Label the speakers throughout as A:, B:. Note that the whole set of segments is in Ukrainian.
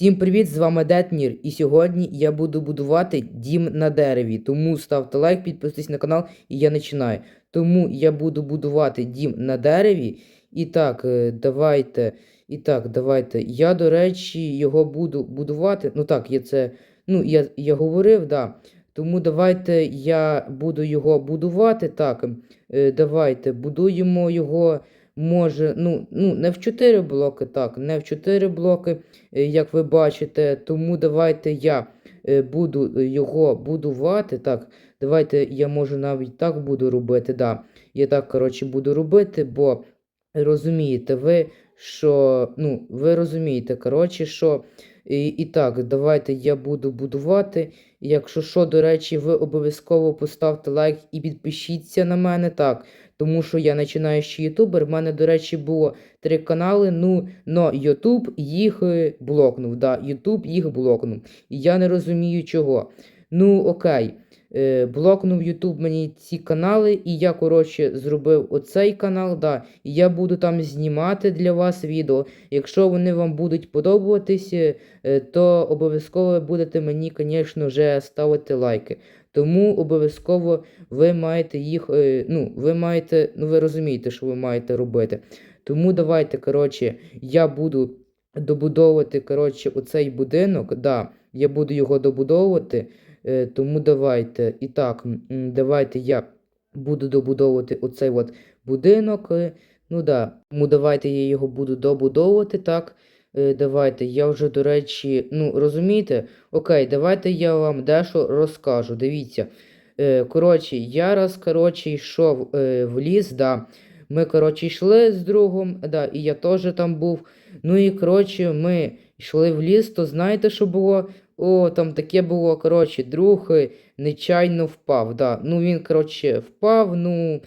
A: Всім привіт, з вами Детнір, і сьогодні я буду будувати дім на дереві. Тому ставте лайк, підписуйтесь на канал, і я починаю. Тому я буду будувати дім на дереві. І так, е, давайте. І так, давайте. Я, до речі, його буду будувати. Ну так, я це. Ну, я, я говорив, да. Тому давайте я буду його будувати. Так, е, давайте будуємо його. Може, ну, ну, не в 4 блоки, так, не в 4 блоки, е, як ви бачите. Тому давайте я е, буду е, його будувати. Так, давайте я може навіть так буду робити. Да. Я так, коротше, буду робити, бо розумієте ви, що. Ну, ви розумієте, коротше, що. І, і так, давайте я буду будувати. Якщо що, до речі, ви обов'язково поставте лайк і підпишіться на мене. Так, тому що я починаючий ютубер. В мене, до речі, було три канали. Ну, но Ютуб їх е, блокнув. Да, Ютуб їх блокнув. І я не розумію чого. Ну, окей. Е, блокнув Ютуб мені ці канали, і я, коротше, зробив оцей канал, да, і я буду там знімати для вас відео. Якщо вони вам будуть подобатися, е, то обов'язково будете мені, звісно, вже ставити лайки. Тому обов'язково ви маєте їх, е, ну, ви маєте, ну ви розумієте, що ви маєте робити. Тому давайте, коротше, я буду добудовувати, коротше, оцей будинок. Да, я буду його добудовувати. Е, тому давайте. І так, давайте я буду добудовувати оцей от будинок. е, Ну да, тому давайте я його буду добудовувати. Так, давайте. Я вже, до речі, ну розумієте? Окей, давайте я вам дещо розкажу. Дивіться. Е, коротше, я раз, коротше, йшов е, в ліс, да. Ми, коротше, йшли з другом, да, і я теж там був. Ну і коротше, ми йшли в ліс, то знаєте, що було? О, там таке було, коротше, друг е, нечайно впав. Да. Ну він, коротше, впав, ну. Е,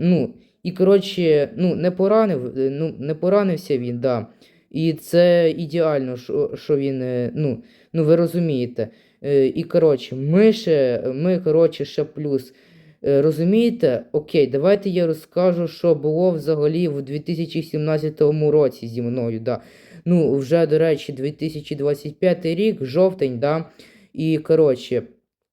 A: ну, і, коротше, ну, не поранив, е, ну, не поранився він, да. І це ідеально, що, він, е, ну, ну, ви розумієте. Е, і, коротше, ми ще, ми, коротше, ще плюс. Е, Розумієте? Окей, давайте я розкажу, що було взагалі в 2017 році зі мною. Да. Ну, вже, до речі, 2025 рік, жовтень, да. І, коротше,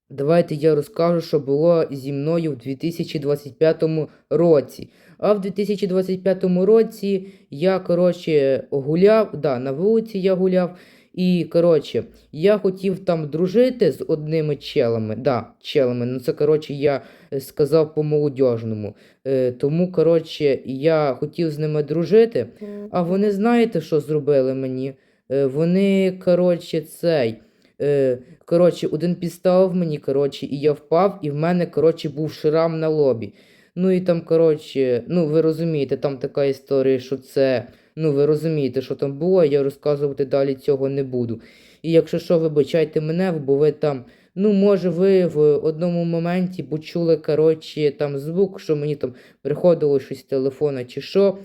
A: давайте я розкажу, що було зі мною в 2025 році. А в 2025 році я, коротше, гуляв, да, на вулиці я гуляв. І, коротше, я хотів там дружити з одними челами. Да, челами. Ну, це, коротше, я сказав по-молодіжному. Е, тому, коротше, я хотів з ними дружити. А вони знаєте, що зробили мені? Е, вони, коротше, цей. Е, коротше, один підставив мені, коротше, і я впав, і в мене, коротше, був шрам на лобі. Ну і там, коротше, ну ви розумієте, там така історія, що це. Ну, ви розумієте, що там було, я розказувати далі цього не буду. І якщо що, вибачайте мене, бо ви там. Ну, може, ви в одному моменті почули, коротше, там звук, що мені там приходило щось з телефона чи що.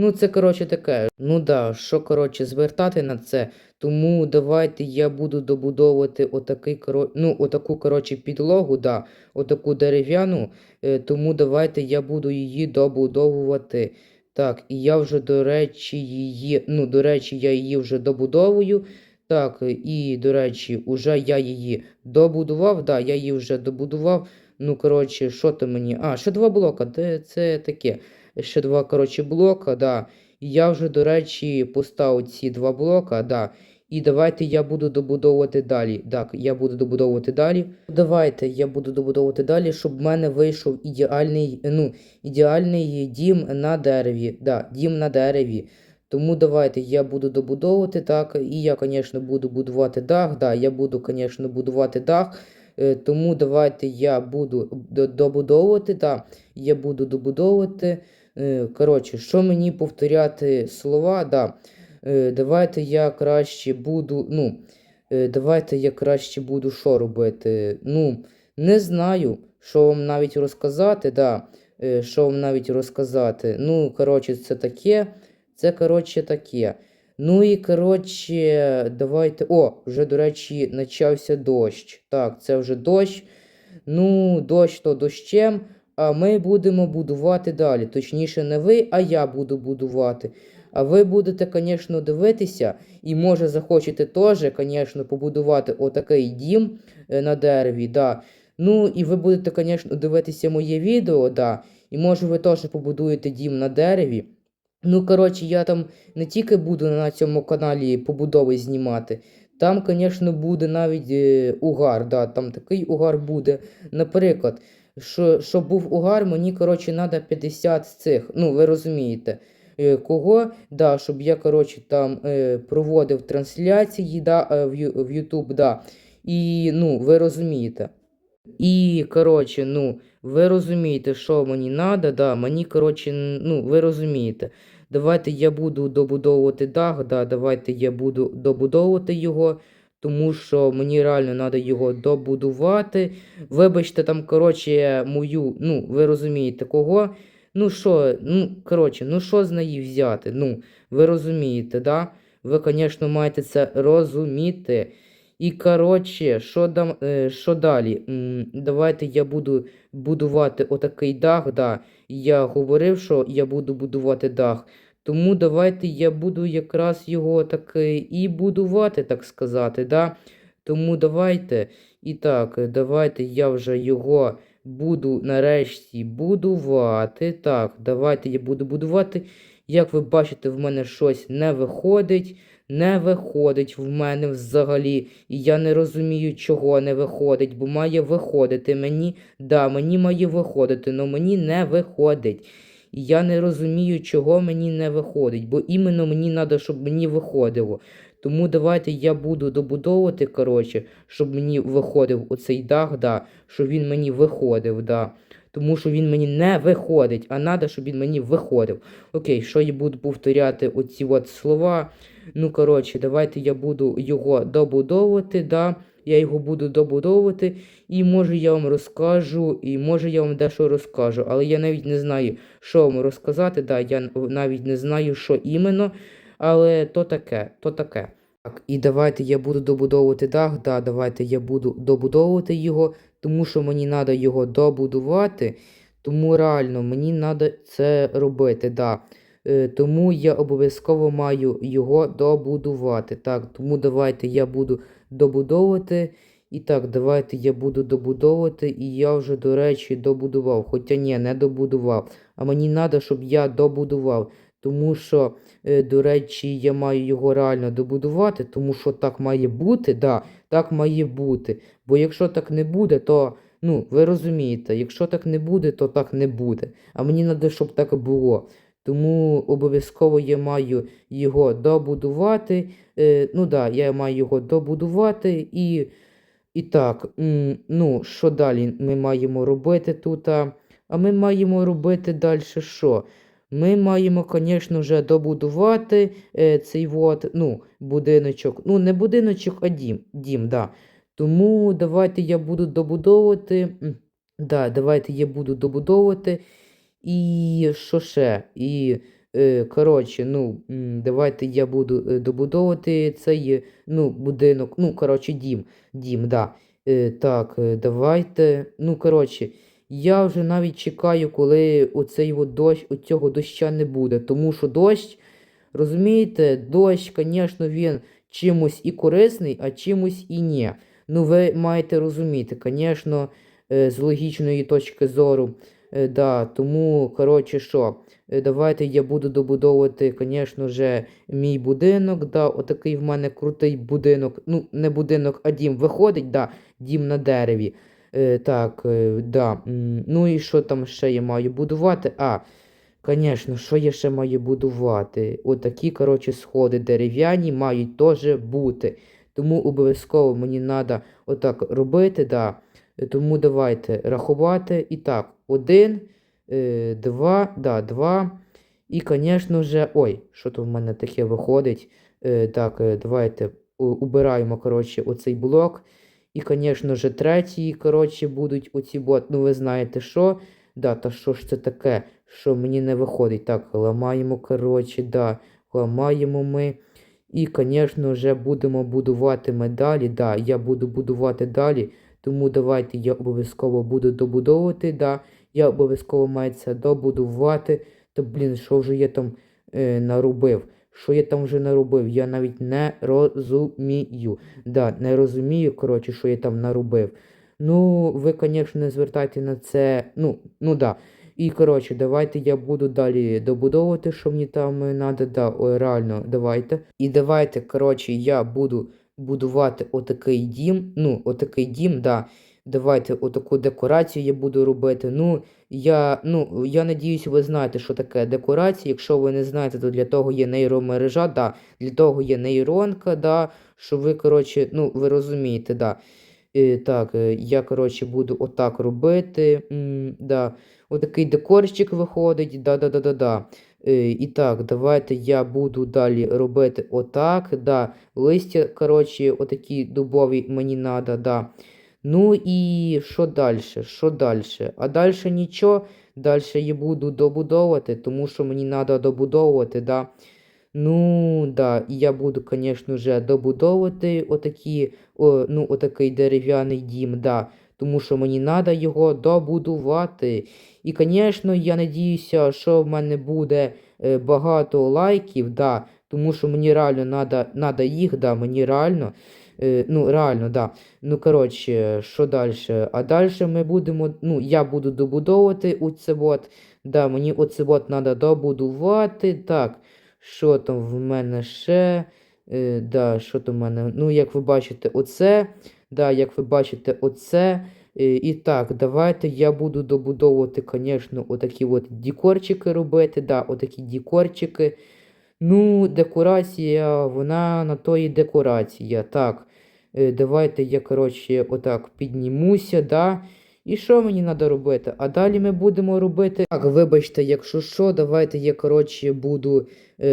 A: Ну, це, коротше, таке. Ну да, що, коротше, звертати на це. Тому давайте я буду добудовувати отакий, коро... ну, отаку, коротше, підлогу, да, отаку дерев'яну. Е, тому давайте я буду її добудовувати. Так, і я вже, до речі, її, ну, до речі, я її вже добудовую. Так, і, до речі, уже я її добудував. Да, я її вже добудував. Ну, коротше, що то мені? А, ще два блока. Це таке? Ще два, коротше, блока, да. Я вже, до речі, поставив ці два блока, да. І давайте я буду добудовувати далі. Так, я буду добудовувати далі. Давайте я буду добудовувати далі, щоб в мене вийшов ідеальний, ну, ідеальний дім на дереві. Да, дім на дереві. Тому давайте я буду добудовувати так. І я, звісно, буду будувати дах. Да, я буду, звісно, будувати дах. Е, Тому давайте я буду до- добудовувати. Да, я буду добудовувати. Е, Коротше, що мені повторяти слова? Да. Е, Давайте я краще буду. Ну, е, давайте я краще буду що робити. Ну, не знаю, що вам навіть розказати. Да. Що вам навіть розказати. Ну, коротше, це таке. Це, коротше, таке. Ну і, коротше, давайте. О, вже, до речі, почався дощ. Так, це вже дощ. Ну, дощ то дощем. А ми будемо будувати далі. Точніше, не ви, а я буду будувати. А ви будете, звісно, дивитися і може захочете теж, звісно, побудувати отакий дім е, на дереві, да. Ну, і ви будете, звісно, дивитися моє відео, да. І може ви теж побудуєте дім на дереві. Ну, коротше, я там не тільки буду на цьому каналі побудови знімати. Там, звісно, буде навіть е, угар, да, там такий угар буде. Наприклад, що, щоб був угар, мені, коротше, треба 50 з цих. Ну, ви розумієте. Е, кого? Да, щоб я, коротше, там е, проводив трансляції да, е, в YouTube, да. І, ну, ви розумієте. І, коротше, ну, ви розумієте, що мені треба, да, мені, коротше, ну, ви розумієте. Давайте я буду добудовувати дах, да, давайте я буду добудовувати його, тому що мені реально треба його добудувати. Вибачте, там, коротше, мою, ну, ви розумієте, кого. Ну що, ну, коротше, ну що з неї взяти? Ну, ви розумієте, да? Ви, звісно, маєте це розуміти. І, коротше, що, дам, е, що далі? Давайте я буду будувати отакий дах, да. Я говорив, що я буду будувати дах. Тому давайте я буду якраз його таки і будувати, так сказати, да. Тому давайте. І так, е, давайте я вже його буду нарешті будувати. Так, давайте я буду будувати. Як ви бачите, в мене щось не виходить. Не виходить в мене взагалі. І я не розумію, чого не виходить, бо має виходити мені. Да, мені має виходити, але мені не виходить. Я не розумію, чого мені не виходить, бо іменно мені треба, щоб мені виходило. Тому давайте я буду добудовувати, коротше, щоб мені виходив оцей дах, да, щоб він мені виходив, да. Тому що він мені не виходить, а треба, щоб він мені виходив. Окей, що я буду повторяти оці от слова. Ну, коротше, давайте я буду його добудовувати, да. Я його буду добудовувати, і може я вам розкажу, і може я вам дещо розкажу, але я навіть не знаю, що вам розказати, да, я навіть не знаю, що іменно, але то таке, то таке. Так, і давайте я буду добудовувати дах, да, давайте я буду добудовувати його, тому що мені треба його добудувати, тому реально мені треба це робити, да. Е, тому я обов'язково маю його добудувати. Так, тому давайте я буду добудовувати. І так, давайте я буду добудовувати. І я вже, до речі, добудував. Хоча ні, не добудував. А мені треба, щоб я добудував. Тому що, е, до речі, я маю його реально добудувати, тому що так має бути, да, так має бути. Бо якщо так не буде, то, ну, ви розумієте, якщо так не буде, то так не буде. А мені треба, щоб так було. Тому обов'язково я маю його добудувати. Е, ну да, я маю його добудувати і. І так, ну, що далі ми маємо робити тут? А ми маємо робити далі що? Ми маємо, звісно, вже добудувати е, цей вот, ну, будиночок. Ну, не будиночок, а дім. Дім, да. Тому давайте я буду добудовувати. Да, давайте я буду добудовувати. І що ще? І, е, коротше, ну, давайте я буду е, добудовувати цей ну, будинок. Ну, коротше, дім. Дім, да. Е, так, е, давайте. Ну, коротше, я вже навіть чекаю, коли оцей от дощ, оцього доща не буде. Тому що дощ, розумієте, дощ, звісно, він чимось і корисний, а чимось і ні. Ну, ви маєте розуміти, звісно, з логічної точки зору. Е, да, тому, коротше, що, е, давайте я буду добудовувати, звісно вже, мій будинок. Да, отакий в мене крутий будинок. Ну, не будинок, а дім виходить, да, дім на дереві. Е, так, е, да. Ну і що там ще я маю будувати? А, звісно, що я ще маю будувати? Отакі, коротше, сходи дерев'яні мають теж бути. Тому обов'язково мені треба отак робити, да. Е, Тому давайте рахувати. І так, один, е, два, да, два. І, звісно же, ой, що то в мене таке виходить. Е, так, е, давайте убираємо, коротше, оцей блок. І, звісно же, третій, коротше, будуть оці бот. Ну, ви знаєте що? Да, та що ж це таке, що мені не виходить. Так, ламаємо, коротше, да, ламаємо ми. І, звісно, вже будемо будувати ми далі. Да, я буду будувати далі. Тому давайте я обов'язково буду добудовувати. Да, я обов'язково це добудувати. Та, блін, що вже я там е, нарубив? що я там вже наробив. Я навіть не розумію. Да, не розумію, коротше, що я там наробив. Ну, ви, звісно, не звертайте на це. Ну, ну да. І коротше, давайте я буду далі добудовувати, що мені там треба. Да, ой, реально, давайте. І давайте, коротше, я буду будувати отакий дім. Ну, отакий дім, да. Давайте отаку декорацію я буду робити. Ну, я, ну, я надіюсь, ви знаєте, що таке декорація. Якщо ви не знаєте, то для того є нейромережа, да, для того є нейронка, да, що ви, коротше, ну, ви розумієте, да. Е, так, е, я, коротше, буду отак робити. М, да. Отакий декорчик виходить. Да-да-да-да-да. Е, і так, давайте я буду далі робити отак. Да. Листя, коротше, отакі дубові мені надо, да. Ну і що далі? Що далі? А далі нічого. Далі я буду добудовувати, тому що мені треба добудовувати, да. Ну, да, я буду, звісно, вже добудовувати отакі, о, ну, отакий дерев'яний дім, да, тому що мені треба його добудувати. І, звісно, я надіюся, що в мене буде е, багато лайків, да, тому що мені реально надо їх, да, мені реально. Е, ну, реально, да. Ну, коротше, що далі? А далі ми будемо, ну, я буду добудовувати оце от. Да, мені оце от треба добудувати. Так, що там в мене ще? Е, да, що там в мене? Ну, як ви бачите, оце. Да, як ви бачите, оце. І так, давайте я буду добудовувати, звісно, отакі от декорчики робити. Да, отакі декорчики. Ну, декорація, вона на то і декорація. Так. Е, давайте я, коротше, отак піднімуся, да. І що мені треба робити? А далі ми будемо робити. Так, вибачте, якщо що, давайте я, коротше, буду.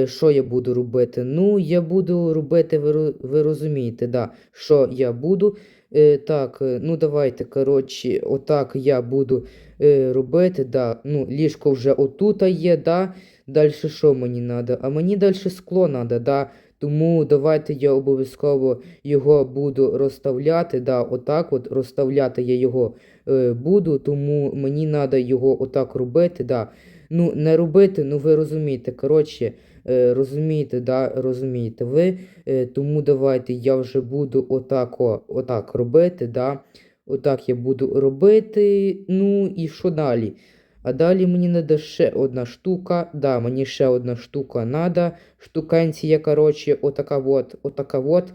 A: Що я буду робити? Ну, я буду робити, ви, ви розумієте, да, що я буду. Е, так, е, ну давайте, коротше, отак я буду е, робити. Да. Ну, ліжко вже отута є, да. Далі що мені треба? А мені далі скло треба, да. Тому давайте я обов'язково його буду розставляти. Да, отак от розставляти я його е, буду, тому мені треба його отак робити. Да. Ну, не робити, ну ви розумієте. Коротше, розумієте, да, розумієте ви. Е, тому давайте я вже буду отак, отак робити. Да. Отак я буду робити. Ну і що далі? А далі мені треба ще одна штука. Да, мені ще одна штука треба. Штукенція, коротше, отака вот, отака вот.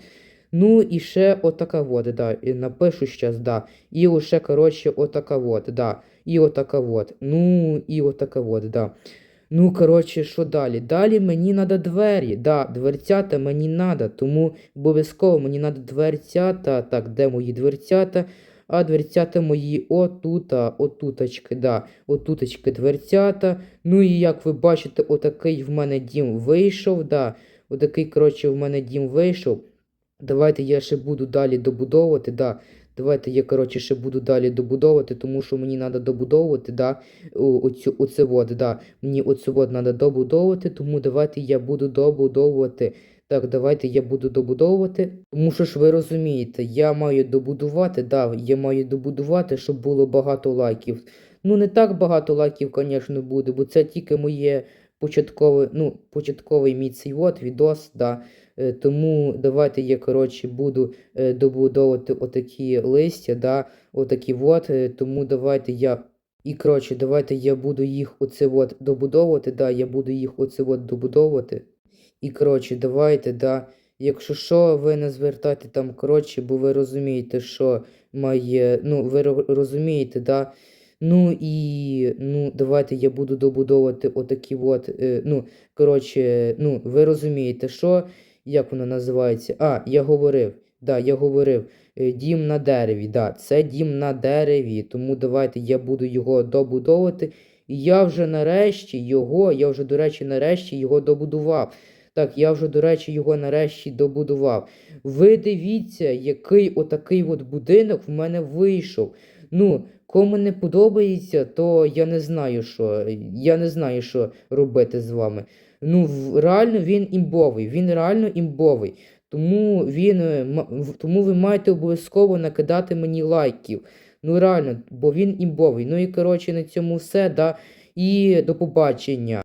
A: Ну і ще отака вот, да. І напишу щас, да. І лише, коротше, отака вот, да. І отака вот. Ну, і отака вот, да. Ну, коротше, що далі? Далі мені треба двері. Да, дверцята мені треба, тому обов'язково мені треба дверцята. Так, де мої дверцята? А дверцята мої отута, отуточки, да, отуточки дверцята. Ну і як ви бачите, отакий в мене дім вийшов, да. Отакий, коротше, в мене дім вийшов. Давайте я ще буду далі добудовувати, да. Давайте я, коротше, ще буду далі добудовувати, тому що мені треба добудовувати, да, оцю, оце вот, да. Мені оце вот треба добудовувати, тому давайте я буду добудовувати. Так, давайте я буду добудовувати. Тому що ж ви розумієте, я маю добудувати, да, я маю добудувати, щоб було багато лайків. Ну, не так багато лайків, звісно, буде, бо це тільки моє початкове, ну, початковий мій цей от відос, да. Е, Тому давайте я, коротше, буду е, добудовувати отакі листя, да, отакі от, е, тому давайте я. І коротше, давайте я буду їх оце от добудовувати, да, я буду їх оце от добудовувати. І коротше, давайте, да. Якщо що, ви не звертайте там, коротше, бо ви розумієте, що має. Ну, ви розумієте, да. Ну і ну, давайте я буду добудовувати отакі от. Е, ну, коротше, ну, ви розумієте, що, як воно називається? А, я говорив. Да, я говорив, е, дім на дереві. Да, це дім на дереві. Тому давайте я буду його добудовувати. І я вже нарешті його, я вже, до речі, нарешті його добудував. Так, я вже, до речі, його нарешті добудував. Ви дивіться, який отакий от будинок в мене вийшов. Ну, кому не подобається, то я не знаю, що. Я не знаю, що робити з вами. Ну, реально він імбовий, він реально імбовий. Тому він, е, тому ви маєте обов'язково накидати мені лайків. Ну реально, бо він імбовий. Ну і коротше на цьому все, да. І до побачення.